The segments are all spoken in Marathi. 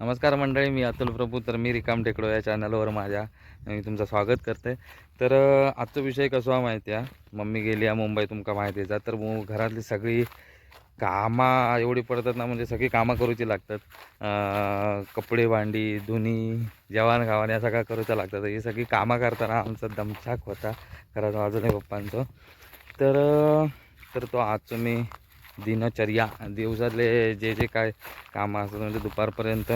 नमस्कार मंडळी मी अतुल प्रभू तर मी रिकाम टेकडो या चॅनलवर माझ्या मी तुमचं स्वागत करते. तर आजचा विषय कसो हा माहिती आहे? मम्मी गेली आहे मुंबई तुमका माहिती तर घरातली सगळी कामं एवढी पडतात ना म्हणजे सगळी कामं करूची लागतात. कपडे भांडी धुनी जेवण खावण या सगळ्या करूच्या लागतात. ही सगळी कामं करताना आमचा दमछाक होता घरात अजूनही पप्पांचं. तर तर तो आजचं मी दिनचर्या दिवसातले जे जे काय कामं असतात म्हणजे दुपारपर्यंत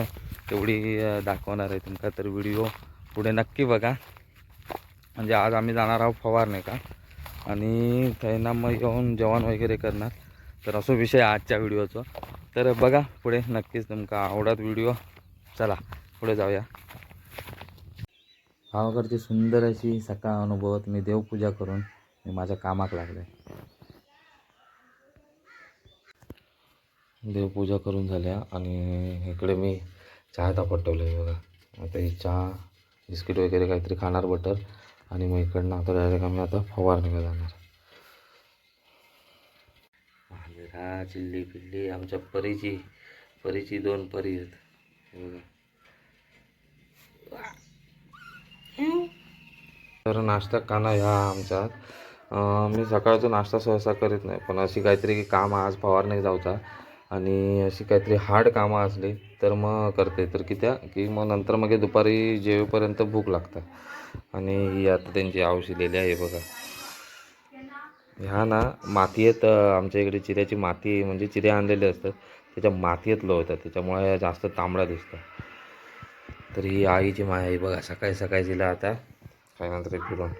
तेवढी दाखवणार आहे तुमका तर व्हिडिओ पुढे नक्की बघा. म्हणजे आज आम्ही जाणार आहोत फवारणे का आणि त्यांना मग येऊन जेवण वगैरे करणार. तर असो विषय आजच्या व्हिडिओचा. तर बघा पुढे नक्कीच तुमका आवडत व्हिडिओ. चला पुढे जाऊया. गावाकडची सुंदर अशी सकाळ अनुभवत मी देवपूजा करून मी माझ्या कामाक लागले. देवपूजा करून झाल्या आणि इकडे मी चहा तापटवलं आहे बघा. आता ही चहा बिस्किट वगैरे काहीतरी खाणार बटर आणि मग इकडनं आता डायरेक्ट आम्ही आता फवारणीला जाणार. हा चिल्ली पिल्ली आमच्या परीची परीची दोन परी आहेत. बघा. तर नाश्ता काना ह्या आमच्यात. मी सकाळचा नाश्ता सहसा करीत नाही पण अशी काहीतरी काम आज फवारणी जाऊचा. आणि अशी काहीतरी हार्ड कामं असली तर मग करते. तर की त्या की मग नंतर मग दुपारी जेवेपर्यंत भूक लागतं. आणि ही आता त्यांची औषधी लिहिली आहे बघा. ह्या ना मातीयेत आमच्या इकडे चिऱ्याची माती म्हणजे चिऱ्या आणलेले असतात. त्याच्या मातीयेत लोळतात. त्याच्यामुळे जास्त तांबडा दिसतात तर ही आईची माय आहे बघा. सकाळी सकाळी तिला आता काय नंतर फिरून.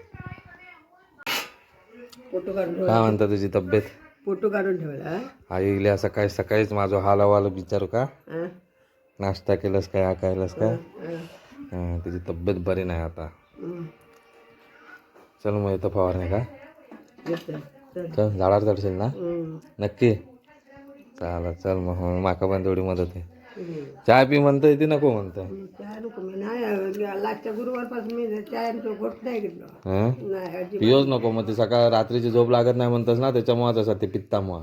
काय ठेवला म्हणता तुझी तब्येत? फोटो काढून ठेवला आई गेल्या सकाळी सकाळीच माझं हाल हवाल विचारू का हा? नाश्ता केलंस काय हा खायलास काय हा. तुझी तब्येत बरी नाही आता हम्म. चल मग येतं फवारणी का येतं. चल. चल झाडावर चढशील ना हम्म. नक्की चालेल चल मग हो, माका पण तेवढी मदत आहे. चहा पी म्हणतोय ती नको म्हणतोय. चहा नको मी नाही लाटच्या गुरुवारपासून मी चहा घोट नाही घेतलो. नाही अजिबात. पियोच नको मग ती सकाळ रात्रीची झोप लागत नाही म्हणतस ना त्याच्यामुळेच असं ते पित्तामुळं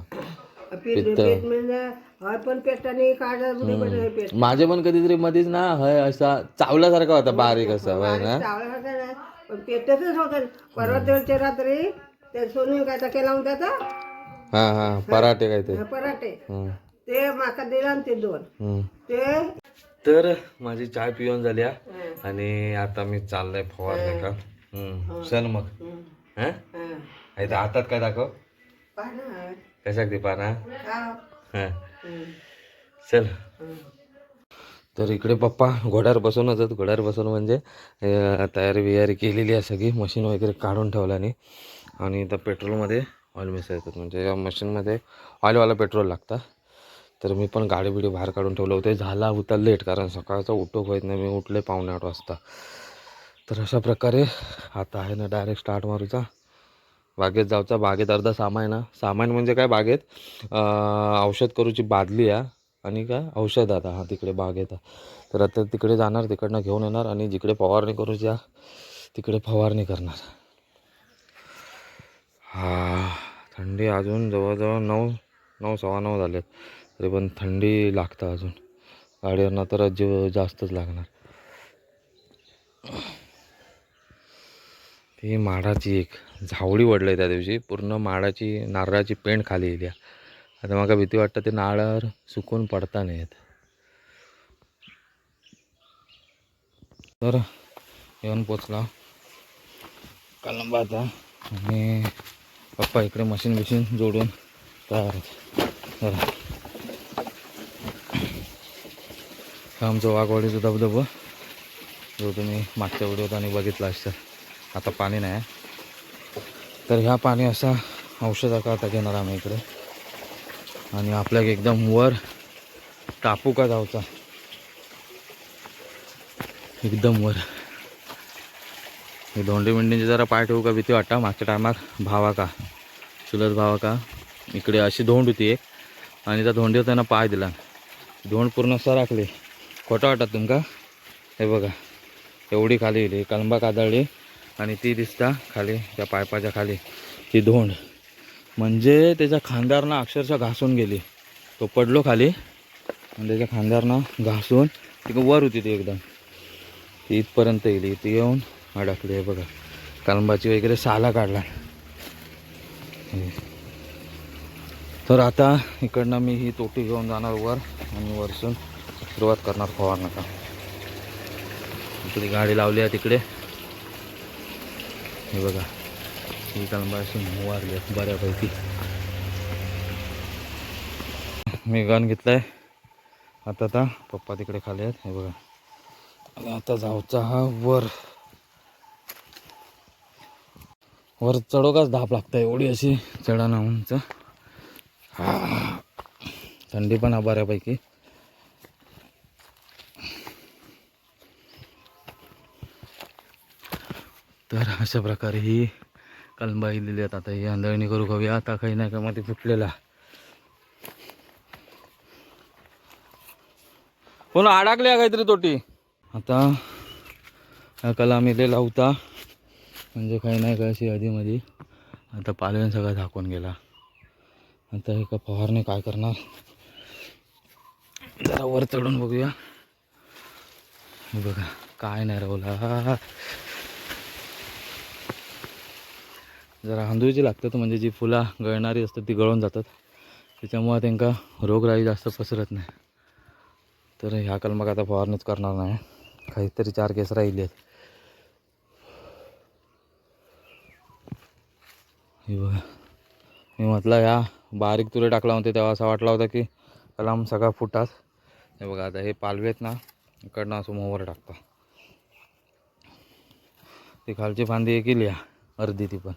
म्हणजे माझे पण कधीतरी मध्येच ना हय असा चावल्यासारखा होता बारीक असा होय ना? पेटतच होतं परवा दिवशी रात्री ते सोनी काय तर केला होता तो, हां हां पराठे काय ते. पराठे. ते माका दिला ते दोन. ते तर माझी चाय पिऊन झाल्या. आणि आता मी चाललंय फवारणे का हं. चल मग. हं हा. इथं हातात काय दाखव पाहणार. कशाक ती पाना. हं. चल. तर इकडे पप्पा घोड्यावर बसूनच आहेत घोड्यावर बसून म्हणजे अं, तयारी बियारी केलेली आहे सगळी मशीन वगैरे काढून ठेवल्याने आणि त्या पेट्रोलमध्ये ऑइल मिसळतात म्हणजे या मशीनमध्ये ऑइलवाला पेट्रोल लागतं तर मी पण गाडी बिडी बाहेर काढून ठेवलं होते. झाला होता लेट कारण सकाळचा उठो होत नाही. मी उठले पावणे आठ वाजता. तर अशा प्रकारे आता आहे ना डायरेक्ट स्टार्ट मारूचा. बागेत जाऊचा. बागेत अर्धा सामान ना. सामान म्हणजे काय बागेत? औषध करूची बादली आहे. आणि काय? औषध आता. हा तिकडे बागेत तर आता तिकडे जाणार तिकडनं घेऊन येणार आणि जिकडे फवारणी करूची आहे, तिकडे फवारणी करणार. हा थंडी अजून जवळजवळ नऊ नऊ सव्वा नऊ झालेत. तरी पण थंडी लागतं अजून. गाडीवरनं तर जीव जास्तच लागणार. ती माडाची एक झावडी वडलं त्या दिवशी. पूर्ण माडाची नारळाची पेंट खाली येईल आता मला भीती वाटतं ते नारळावर सुकून पडता नाहीत तर येऊन पोचला. कलंबा आता आणि पप्पा इकडे मशीन बिशीन जोडून तयार आहेत जरा हा आमचं वाघवाडीचं धबधबं. जो तुम्ही मागच्या व्हिडिओत आणि बघितला असेल आता पाणी नाही. तर ह्या पाणी असा औषधा आता घेणार आम्ही इकडे? आणि आपल्याक एकदम वर टापू का जाऊचा एकदम वर. ही धोंडी मिंडींची जरा पाय ठेवू का भीती वाटता? मागच्या टायमात भावा का? चुलत भावा का? इकडे अशी धोंड होती एक. आणि त्या धोंडीवर त्यांना पाय दिला. धोंड पूर्ण सरकली खोटं वाटत तुमका? हे बघा एवढी खाली येईल कलंबा कादळली आणि ती दिसता खाली त्या पायपाच्या खाली ती धोंड. म्हणजे त्याच्या खांद्यावरनं अक्षरशः घासून गेली. तो पडलो खाली आणि त्याच्या खांद्यावर घासून ती वर होती ती एकदम. ती इथपर्यंत गेली ती येऊन अडकली आहे बघा. कलंबाची वगैरे साला काढला. तर आता इकडनं मी ही तोटी घेऊन जाणार वर आणि वरसून. सुरुवात करणार फवारणाचा इकडे गाडी लावली आहे तिकडे. हे बघा. ही कलंबा वारली आहे बऱ्यापैकी. मी गन घेतलाय. आता आता पप्पा तिकडे खाली आहेत. हे बघा. आणि आता जाऊचा हा वर. वर चढोकाच धाप लागतं एवढी अशी चढाना उंच. थंडी पण हा बऱ्यापैकी. तर अशा प्रकारे ही कलबाई दिली आहेत. आता ही आंधळणी करू करूया आता काही नाही का मध्ये फुटलेला. कोण अडकल्या काहीतरी तोटी. आता हा कला मिलेला होता म्हणजे काही नाही का अशी आधीमध्ये. आता पालव्यान सगळा झाकून गेला. आता हे का फवारणी काय करणार? जरा वर चढून बघूया. बघा काय नाही राहुला. जरा हांदूळची लागतात म्हणजे जी फुलं गळणारी असतात ती गळून जातात. त्याच्यामुळे त्यांका रोगराई जास्त पसरत नाही. तर ह्या कलमाक आता फवारणीच करणार नाही. काहीतरी चार केस राहिले आहेत. हे बघा. मी म्हटलं ह्या बारीक तुरे टाकला होते तेव्हा असा वाटला होता की कलाम सगळा फुटात. हे बघा आता हे पालवेत ना इकडनं असं मोहर टाकता. ती खालची फांदी एक केली अर्धी ती पण.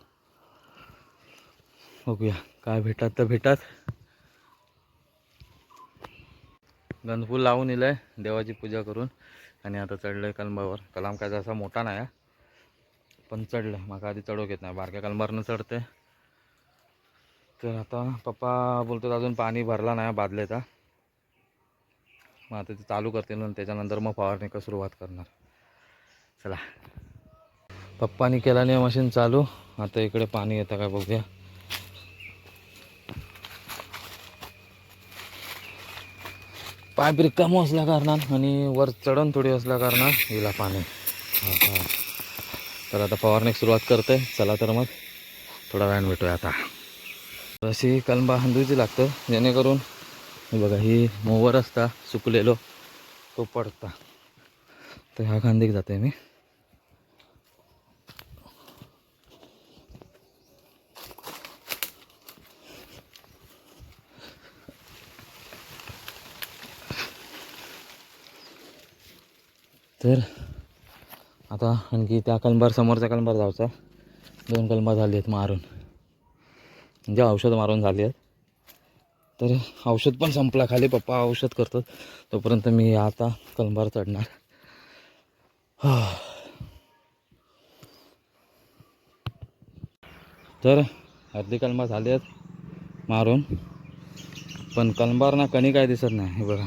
बघूया काय भेटात तर भेटात गणफूल लावून दिलं आहे देवाची पूजा करून. आणि आता चढलं आहे कलंबावर. कलाम काय जसा मोठा नाही पण चढलं आहे माका आधी चढवक येत नाही. बारक्या कलंबारनं चढते. तर आता पप्पा बोलतात अजून पाणी भरला नाही बादलेचा मग आता ते चालू करतील आणि त्याच्यानंतर मग फवारणी का सुरुवात करणार. चला. पप्पानी केला नाही मशीन चालू. आता इकडे पाणी येतं काय बघूया. पाईप रिकामं असल्या कारणान आणि वर चढण थोडी असल्या कारणान हिला पाणी. हां तर आता फवारणी सुरुवात करते चला तर मग थोडा वेळाने भेटूया आता. तर अशी कलंबा हांदूची लागतं. जेणेकरून बघा ही मोवर असता सुकलेलो तो पडता. तर ह्या खांदीक जाते मी. तर आता आणखी त्या कलंबार समोरचा कलंबार जायचा दोन कलंबा झाली आहेत मारून. म्हणजे औषध मारून झाली आहेत. तर औषध पण संपला. खाली पप्पा औषध करतात. तोपर्यंत मी आता कलंबार चढणार. तर अर्धी कलमा झाली आहेत मारून. पण कलंबार ना कणी काय दिसत नाही हे बघा.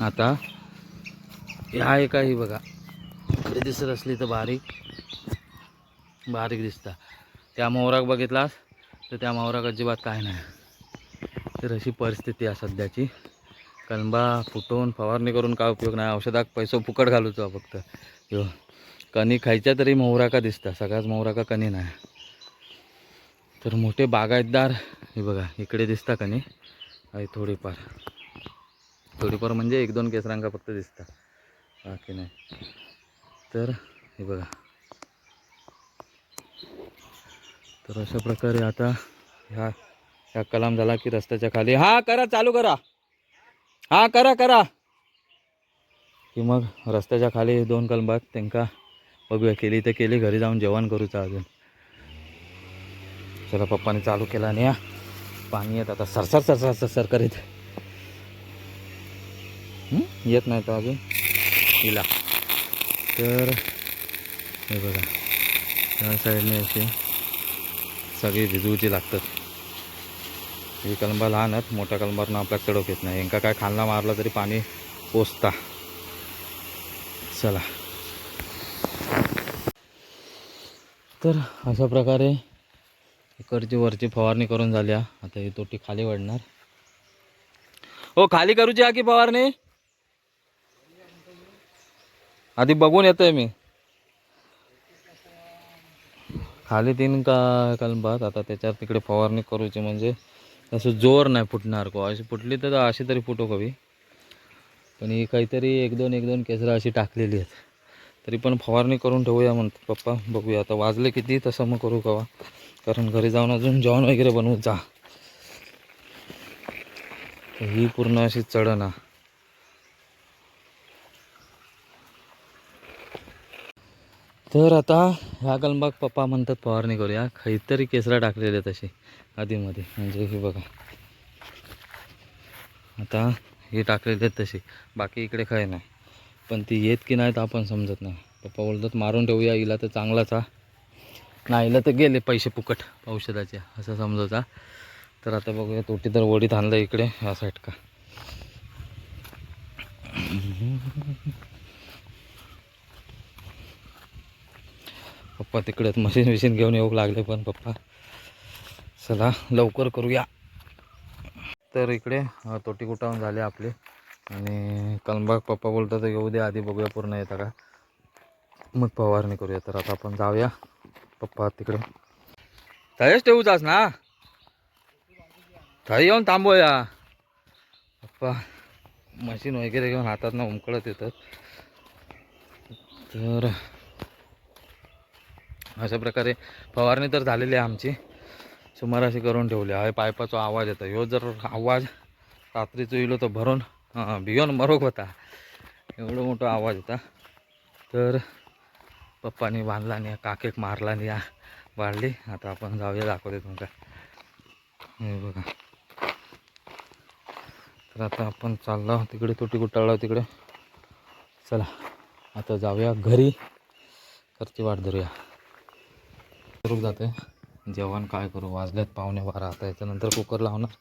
आता ह्या एका ही बघा. इकडे दिसत असली तर बारीक. बारीक दिसता. त्या मोहराक बघितलास? तर त्या मोहराक अजिबात काय नाही. तर अशी परिस्थिती आहे सध्याची. कलंबा फुटवून फवारणी करून काय उपयोग नाही. औषधाक पैसो फुकट घालूचो फक्त. ह्यो कणी खायच्या तरी मोहराका दिसता. सगळ्याच मोहराका कणी नाही. तर मोठे बागायतदार हे बघा इकडे दिसता कणी. आहे थोडीफार. थोडीफार म्हणजे एक दोन केसरांका फक्त दिसता. बाकी नाही? तर हे बघा. तर अशा प्रकारे आता ह्या ह्या कलाम झाला की रस्त्याच्या खाली. हा करा चालू करा. हा करा करा. की मग रस्त्याच्या खाली दोन कलमात त्यांका बघूया. केली तर केली घरी जाऊन जेवण करूचा अजून. चला पप्पाने चालू केला आणि या. पाणी येत आता सरसर सरसर सरसर करीत. येत नाही तर अजून? तिला तर हे बघा त्या साईडने अशी सगळी भिजवूची लागतात. ही कलंबा लहान आहेत मोठ्या कलंबारनं आपल्या चढवक येत नाही. यांका काय खालना मारला तरी पाणी पोचता. चला. तर अशा प्रकारे इकडची वरची फवारणी करून झाल्या. आता ही तोटी खाली वाढणार. हो खाली करूची हा की फवारणी? आधी बघून येतोय मी. खाली तीन का कलबात आता त्याच्यावर तिकडे फवारणी करूची म्हणजे असं जोर नाही फुटणार को. अशी फुटली तर अशी तरी फुटो कवी. पण ही काहीतरी एक दोन एक दोन केसरं अशी टाकलेली आहेत. तरी पण फवारणी करून ठेवूया म्हणतो पप्पा. बघूया आता वाजले किती तसं मग करू कवा. कारण घरी जाऊन अजून जेवण वगैरे बनवू जा. तर ही पूर्ण अशी चढना. तर आता ह्या कलबाग पप्पा म्हणतात फवारणी करूया काहीतरी केसरा टाकलेले तसे आधीमध्ये. म्हणजे हे बघा. आता हे टाकलेले आहेत तसे. बाकी इकडे काही नाही. पण ती येत की नाही तर आपण समजत नाही. पप्पा बोलतात मारून ठेवूया हिला तर चांगलाच हा. नाही इला तर गेले पैसे फुकट औषधाचे. असं समजायचा तर आता बघूया तोटी तर वडीत आणलं इकडे ह्या साईड का. पप्पा तिकडे मशीन विशीन घेऊन येऊ लागले पण पप्पा. चला लवकर करूया. तर इकडे तोटी कुटावून झाले आपले. आणि कलमबाग पप्पा बोलतात येऊ दे आधी बघूया पूर्ण येतं का? मग फवारणी करूया. तर आता आपण जाऊया पप्पा तिकडे. थंयच ठेवूचास ना? थाई येऊन थांबूया. पप्पा मशीन वगैरे घेऊन हातात ना उमकळत येतात. तर अशा प्रकारे फवारणी तर झालेली आहे आमची. सुमार अशी करून ठेवली आहे. पायपाचा आवाज येतो. ह्यो जर आवाज रात्रीचं येलो तर भरून हां भियोन मरोक होता. एवढं मोठा आवाज होता. तर पप्पानी बांधला नाही काकेक मारला नाही वाढली आता आपण जाऊया दाखवते तुमका. हे बघा. तर आता आपण चाललो तिकडे तुटी कुटाळलो तिकडे. चला. आता जाऊया. घरी. करती वाट धरूया. करू जाते जेवण काय करू? वाजल्यात पावणे बारा. आता याच्यानंतर कुकर लावणार.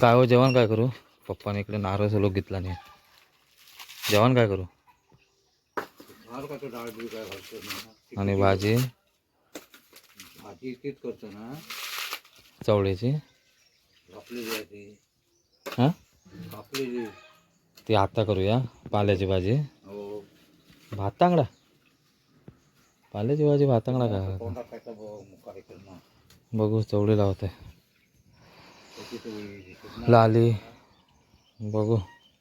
काय हो जेवण काय करू? पप्पाने इकडे नारळ सलोक घेतला नाही. जेवण काय करू? आणि भाजी? भाजी तीच करतो ना. चवळीची? हां? ती आता करूया पाल्याची भाजी. हो. भात तांगडा? पाल्याची भाजी भात तांगडा काय तोंडात खायचा बघ चवळी लावते। लाली बघू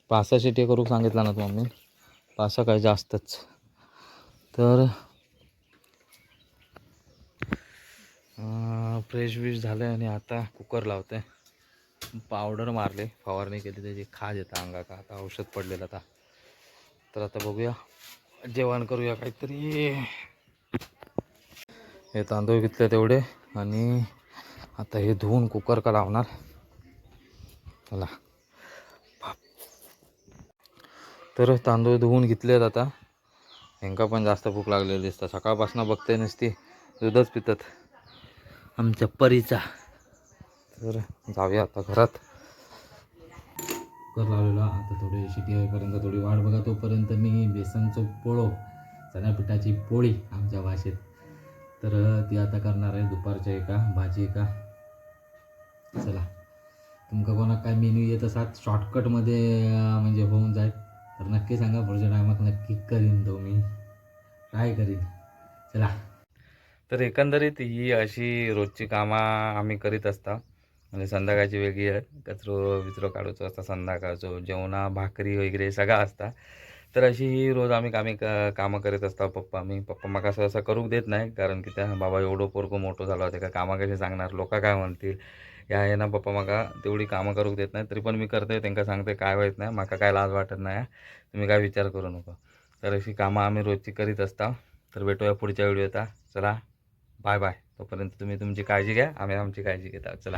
पाच सहा शिटी करू सांगितलं ना तू मम्मी। पाच सहा काय जास्तच। तर फ्रेश विश झालं आणि आता कुकर लावते. पावडर मारले फवारणी केली त्याची खाज येतं अंगा का आता औषध पडलेलं आता. तर आता बघूया. जेवण करूया काहीतरी. हे तांदूळ घेतले तेवढे आणि आता हे धुवून कुकर का लावणार. चला. तर तांदूळ धुवून घेतलेत आता. ह्यांका पण जास्त भूक लागलेली दिसतं. सकाळपासून बघते नसती दूधच पितात. आमच्या परीचा. तर जाऊया आता घरात. कुकर लावलेला. आता थोडी शिटी होईपर्यंत थोडी वाट बघा तोपर्यंत मी बेसनचं पोळो चण्यापिठाची पोळी आमच्या भाषेत तर ती आता करणार आहे दुपारच्या एका भाजी एका. चला. तुमका कोणाक काय मेन्यू येत असात? शॉर्टकटमध्ये म्हणजे होऊन जाईल. तर नक्की सांगा पुढच्या टायमात नक्की करीन तो मी. ट्राय करीन. चला. तर एकंदरीत ही अशी रोजची कामं आम्ही करीत असता. म्हणजे संध्याकाळची वेगळी आहे. कचरो बिचरो काढूचो असता संध्याकाळचो जेवणा भाकरी वगैरे सगळा असता. तर अशी ही रोज आम्ही कामे क- कामं करत असतो पप्पा मी पप्पा मग असं असं करू देत नाही. कारण की त्या बाबा एवढं पोरको मोठं झालं होतं का कामं कशी सांगणार? लोक काय म्हणतील? या आहे ना पप्पा माका तेवढी कामं करूक देत नाही. तरी पण मी करते त्यांना सांगते काय वाईट नाही. माका काय लाज वाटत नाही तुम्ही काय विचार करू नका. तर अशी कामं आम्ही रोजची करीत असता तर भेटूया पुढच्या व्हिडिओ चला. Bye bye. तोपर्यंत तुम्ही तुमची काळजी घ्या. आम्ही आमची काळजी घेता चला.